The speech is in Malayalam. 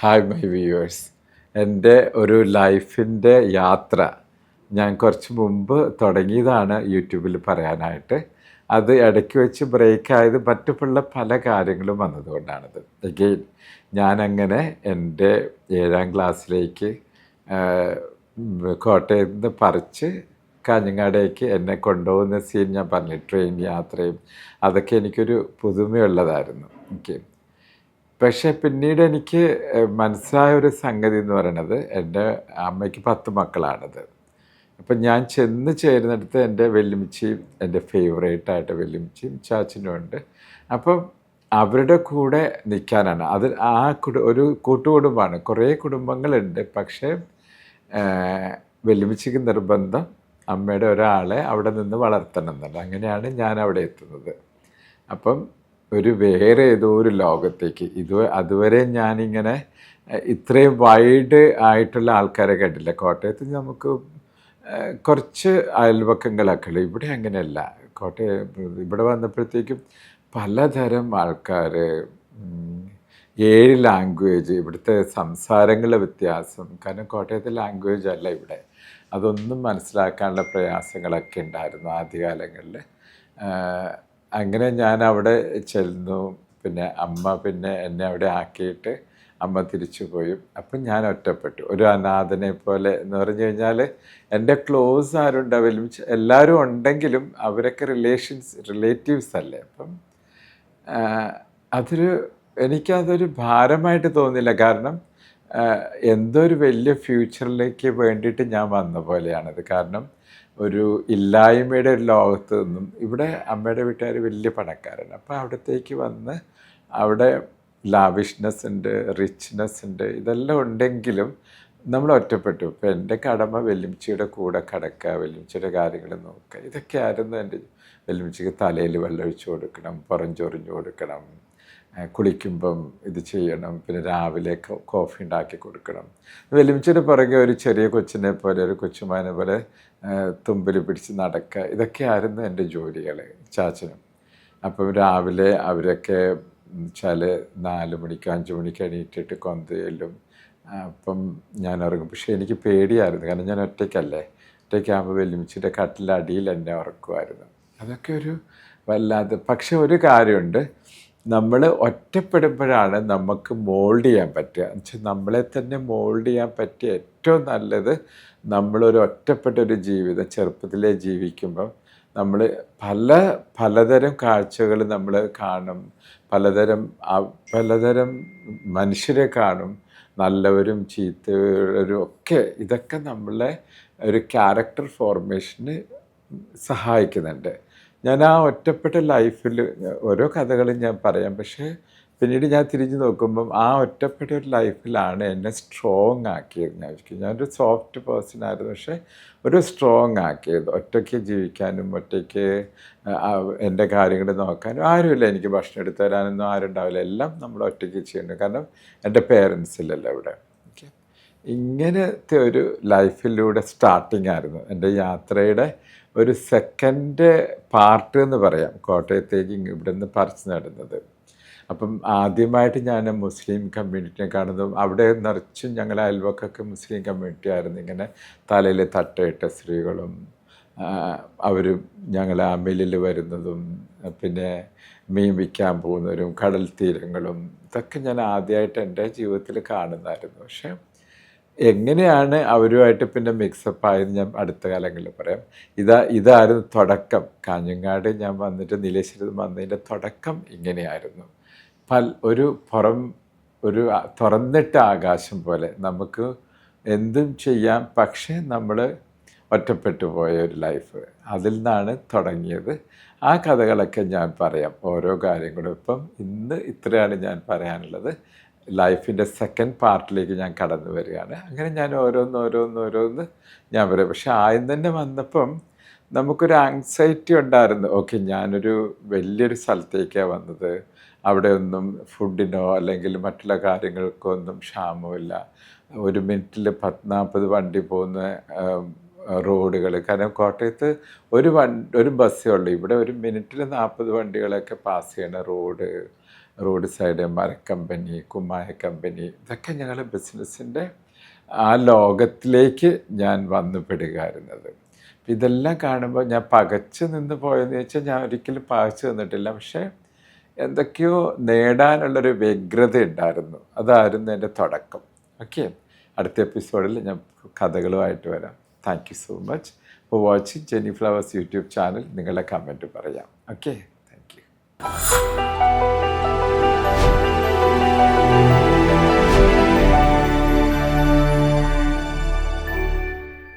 ഹായ് മൈ വ്യൂവേഴ്സ് എന്റെ ഒരു ലൈഫിന്റെ യാത്ര ഞാൻ കുറച്ച് മുമ്പ് തുടങ്ങിയതാണ് യൂട്യൂബിൽ പറയാനായിട്ട്. അത് ഇടയ്ക്ക് വെച്ച് ബ്രേക്ക് ആയത് മറ്റുള്ള പല കാര്യങ്ങളും വന്നതുകൊണ്ടാണത്. എഗെയിൻ ഞാനങ്ങനെ എന്റെ ഏഴാം ക്ലാസ്സിലേക്ക് കോട്ടയത്ത് നിന്ന് പറിച്ച് കാഞ്ഞങ്ങാടേക്ക് എന്നെ കൊണ്ടുപോകുന്ന സീൻ ഞാൻ പറഞ്ഞു ട്രെയിൻ യാത്രയും അതൊക്കെ എനിക്കൊരു പുതുമയുള്ളതായിരുന്നു. എനിക്ക് പക്ഷേ പിന്നീട് എനിക്ക് മനസ്സിലായ ഒരു സംഗതി എന്ന് പറയുന്നത് എന്റെ അമ്മയ്ക്ക് പത്ത് മക്കളാണത്. അപ്പം ഞാൻ ചെന്ന് ചേരുന്നിടത്ത് എന്റെ വെല്ലുമിച്ചിയും എന്റെ ഫേവറേറ്റ് ആയിട്ട് വെല്ലുമിച്ചിയും ചാച്ചനും ഉണ്ട്. അപ്പം അവരുടെ കൂടെ നിൽക്കാനാണ് അത് ആ കുടു ഒരു കൂട്ടുകുടുംബമാണ്. കുറേ കുടുംബങ്ങളുണ്ട്. പക്ഷേ വെല്ലുമിച്ചിക്ക് നിർബന്ധം അമ്മയുടെ ഒരാളെ അവിടെ നിന്ന് വളർത്തണം എന്നുള്ളത്. അങ്ങനെയാണ് ഞാൻ അവിടെ എത്തുന്നത്. അപ്പം ഒരു വേറെ ഏതോ ഒരു ലോകത്തേക്ക്. ഇത് അതുവരെ ഞാനിങ്ങനെ ഇത്രയും വൈഡ് ആയിട്ടുള്ള ആൾക്കാരെ കണ്ടില്ല. കോട്ടയത്ത് നമുക്ക് കുറച്ച് അയൽവക്കങ്ങളൊക്കെ ഉള്ളു. ഇവിടെ അങ്ങനെയല്ല. കോട്ടയം ഇവിടെ വന്നപ്പോഴത്തേക്കും പലതരം ആൾക്കാർ ഏഴ് ലാംഗ്വേജ് ഇവിടുത്തെ സംസാരങ്ങളുടെ വ്യത്യാസം. കാരണം കോട്ടയത്തെ ലാംഗ്വേജ് അല്ല ഇവിടെ. അതൊന്നും മനസ്സിലാക്കാനുള്ള പ്രയാസങ്ങളൊക്കെ ഉണ്ടായിരുന്നു ആദ്യകാലങ്ങളിൽ അങ്ങനെ ഞാൻ അവിടെ ചെന്നു. പിന്നെ അമ്മ പിന്നെ എന്നെ അവിടെ ആക്കിയിട്ട് അമ്മ തിരിച്ചു പോയി അപ്പം ഞാൻ ഒറ്റപ്പെട്ടു. ഒരു അനാഥനെ പോലെ എന്ന് പറഞ്ഞു കഴിഞ്ഞാൽ എന്റെ ക്ലോസ് ആരുണ്ടാവില്ല എല്ലാവരും ഉണ്ടെങ്കിലും അവരൊക്കെ റിലേഷൻസ് റിലേറ്റീവ്സ് അല്ലേ? അപ്പം അതൊരു എനിക്കതൊരു ഭാരമായിട്ട് തോന്നില്ല കാരണം എന്തോ ഒരു വലിയ ഫ്യൂച്ചറിലേക്ക് വേണ്ടിയിട്ട് ഞാൻ വന്ന പോലെയാണത്. കാരണം ഒരു ഇല്ലായ്മയുടെ ഒരു ലോകത്ത് നിന്നും ഇവിടെ അമ്മയുടെ വീട്ടുകാർ വലിയ പണക്കാരാണ്. അപ്പോൾ അവിടത്തേക്ക് വന്ന് അവിടെ ലാവിഷ്നെസ് ഉണ്ട് റിച്ച്നെസ് ഉണ്ട് ഇതെല്ലാം ഉണ്ടെങ്കിലും നമ്മൾ ഒറ്റപ്പെട്ടു. ഇപ്പം എന്റെ കടമ വെല്ലുമിച്ചിയുടെ കൂടെ കിടക്കുക വെല്ലുമിച്ചിയുടെ കാര്യങ്ങൾ നോക്കുക. ഇതൊക്കെ ആയിരുന്നു എന്റെ വെല്ലുമിച്ചിക്ക് തലയിൽ വെള്ളമൊഴിച്ച് കൊടുക്കണം പുറഞ്ചൊറിഞ്ഞു കൊടുക്കണം. കുളിക്കുമ്പം ഇത് ചെയ്യണം. പിന്നെ രാവിലെ കോഫി ഉണ്ടാക്കി കൊടുക്കണം. വെല്ലുമിച്ചിയുടെ പുറകെ ഒരു ചെറിയ കൊച്ചിനെ പോലെ ഒരു കൊച്ചുമാനെ പോലെ തുമ്പിൽ പിടിച്ച് നടക്കുക ഇതൊക്കെയായിരുന്നു എന്റെ ജോലികൾ ചാച്ചനും. അപ്പം രാവിലെ അവരൊക്കെ വെച്ചാൽ നാല് മണിക്ക് അഞ്ച് മണിക്ക് എണീറ്റിട്ട് കൊന്തയിലും അപ്പം ഞാൻ ഉറങ്ങും. പക്ഷേ എനിക്ക് പേടിയായിരുന്നു. കാരണം ഞാൻ ഒറ്റയ്ക്കല്ലേ. ഒറ്റയ്ക്കാകുമ്പോൾ വെല്ലുമിച്ചിന്റെ കട്ടിലടിയിൽ എന്നെ ഉറക്കുമായിരുന്നു അതൊക്കെ ഒരു വല്ലാതെ പക്ഷെ ഒരു കാര്യമുണ്ട്. നമ്മൾ ഒറ്റപ്പെടുമ്പോഴാണ് നമുക്ക് മോൾഡ് ചെയ്യാൻ പറ്റുക. എന്നുവെച്ചാൽ നമ്മളെ തന്നെ മോൾഡ് ചെയ്യാൻ പറ്റിയ ഏറ്റവും നല്ലത് നമ്മളൊരു ഒറ്റപ്പെട്ട ഒരു ജീവിതം ചെറുപ്പത്തിലേ ജീവിക്കുമ്പം നമ്മൾ പല പലതരം കാഴ്ചകൾ നമ്മൾ കാണും. പലതരം പലതരം മനുഷ്യരെ കാണും. നല്ലവരും ചീത്തവരും ഒക്കെ ഇതൊക്കെ നമ്മളെ ഒരു ക്യാരക്ടർ ഫോർമേഷന് സഹായിക്കുന്നുണ്ട്. ഞാൻ ആ ഒറ്റപ്പെട്ട ലൈഫിൽ ഓരോ കഥകളും ഞാൻ പറയാം. പക്ഷേ പിന്നീട് ഞാൻ തിരിഞ്ഞു നോക്കുമ്പം ആ ഒറ്റപ്പെട്ട ഒരു ലൈഫിലാണ് എന്നെ സ്ട്രോങ് ആക്കിയത്. ഞാൻ വിചാരിക്കും ഞാനൊരു സോഫ്റ്റ് പേഴ്സൺ ആയിരുന്നു. പക്ഷേ ഒരു സ്ട്രോങ് ആക്കിയത്. ഒറ്റയ്ക്ക് ജീവിക്കാനും ഒറ്റയ്ക്ക് എന്റെ കാര്യങ്ങൾ നോക്കാനും ആരുമില്ല. എനിക്ക് ഭക്ഷണം എടുത്തു തരാനൊന്നും ആരുണ്ടാവില്ല. എല്ലാം നമ്മൾ ഒറ്റയ്ക്ക് ചെയ്യുന്നു. കാരണം എന്റെ പേരൻസ് ഇല്ലല്ലോ ഇവിടെ. ഇങ്ങനത്തെ ഒരു ലൈഫിലൂടെ സ്റ്റാർട്ടിംഗ് ആയിരുന്നു. എന്റെ യാത്രയുടെ ഒരു സെക്കൻഡ് പാർട്ട് എന്ന് പറയാം. കോട്ടയത്തേക്ക് ഇവിടെ നിന്ന് പറിച്ചു നടുന്നത്. അപ്പം ആദ്യമായിട്ട് ഞാൻ മുസ്ലിം കമ്മ്യൂണിറ്റിനെ കാണുന്നതും അവിടെ നിറച്ചും ഞങ്ങൾ അയൽവക്കൊക്കെ മുസ്ലിം കമ്മ്യൂണിറ്റി ആയിരുന്നു. ഇങ്ങനെ തലയിൽ തട്ടയിട്ട സ്ത്രീകളും അവർ ഞങ്ങൾ അമിലിൽ വരുന്നതും പിന്നെ മീൻ വിൽക്കാൻ പോകുന്നവരും കടൽ തീരങ്ങളും ഇതൊക്കെ ഞാൻ ആദ്യമായിട്ട് എന്റെ ജീവിതത്തിൽ കാണുന്നതായിരുന്നു. പക്ഷേ എങ്ങനെയാണ് അവരുമായിട്ട് പിന്നെ മിക്സപ്പ് ആയെന്ന് ഞാൻ അടുത്ത കാലങ്ങളിൽ പറയാം. ഇതാ ഇതായിരുന്നു തുടക്കം. കാഞ്ഞങ്ങാട് ഞാൻ വന്നിട്ട് നീലേശ്വരത്ത് വന്നതിന്റെ തുടക്കം ഇങ്ങനെയായിരുന്നു. പൽ ഒരു പുറം ഒരു തുറന്നിട്ട ആകാശം പോലെ നമുക്ക് എന്തും ചെയ്യാം പക്ഷേ നമ്മൾ ഒറ്റപ്പെട്ടു പോയ ഒരു ലൈഫ് അതിൽ നിന്നാണ് തുടങ്ങിയത്. ആ കഥകളൊക്കെ ഞാൻ പറയാം. ഓരോ കാര്യങ്ങളും. ഇപ്പം ഇന്ന് ഇത്രയാണ് ഞാൻ പറയാനുള്ളത്. ലൈഫിന്റെ സെക്കൻഡ് പാർട്ടിലേക്ക് ഞാൻ കടന്നു വരികയാണ്. അങ്ങനെ ഞാൻ ഓരോന്ന് ഓരോന്ന് ഓരോന്ന് ഞാൻ വരും. പക്ഷെ ആദ്യം തന്നെ വന്നപ്പം നമുക്കൊരു ആങ്സൈറ്റി ഉണ്ടായിരുന്നു. ഓക്കെ ഞാനൊരു വലിയൊരു സ്ഥലത്തേക്കാണ് വന്നത്. അവിടെ ഒന്നും ഫുഡിനോ അല്ലെങ്കിൽ മറ്റുള്ള കാര്യങ്ങൾക്കോ ഒന്നും ക്ഷാമമില്ല ഒരു മിനിറ്റിൽ പത്ത് നാൽപ്പത് വണ്ടി പോകുന്ന റോഡുകൾ കാരണം കോട്ടയത്ത് ഒരു വൺ ഒരു ബസ്സേ ഉള്ളൂ. ഇവിടെ ഒരു മിനിറ്റിൽ നാൽപ്പത് വണ്ടികളൊക്കെ പാസ് ചെയ്യണ റോഡ്. റോഡ് സൈഡ് മരക്കമ്പനി കുമ്മായ കമ്പനി ഇതൊക്കെ ഞങ്ങളുടെ ബിസിനസ്സിന്റെ ആ ലോകത്തിലേക്ക് ഞാൻ വന്നു പെടുകയായിരുന്നത് അപ്പം ഇതെല്ലാം കാണുമ്പോൾ ഞാൻ പകച്ചു നിന്ന് പോയെന്ന് വെച്ചാൽ ഞാൻ ഒരിക്കലും പകച്ചു നിന്നിട്ടില്ല. പക്ഷേ എന്തൊക്കെയോ നേടാനുള്ളൊരു വ്യഗ്രത ഉണ്ടായിരുന്നു. അതായിരുന്നു എന്റെ തുടക്കം. ഓക്കെ? അടുത്ത എപ്പിസോഡിൽ ഞാൻ കഥകളുമായിട്ട് വരാം. Thank you so much for watching Jeni flowers YouTube channel നിങ്ങളുടെ കമന്റ് പറയാം. Okay Bye.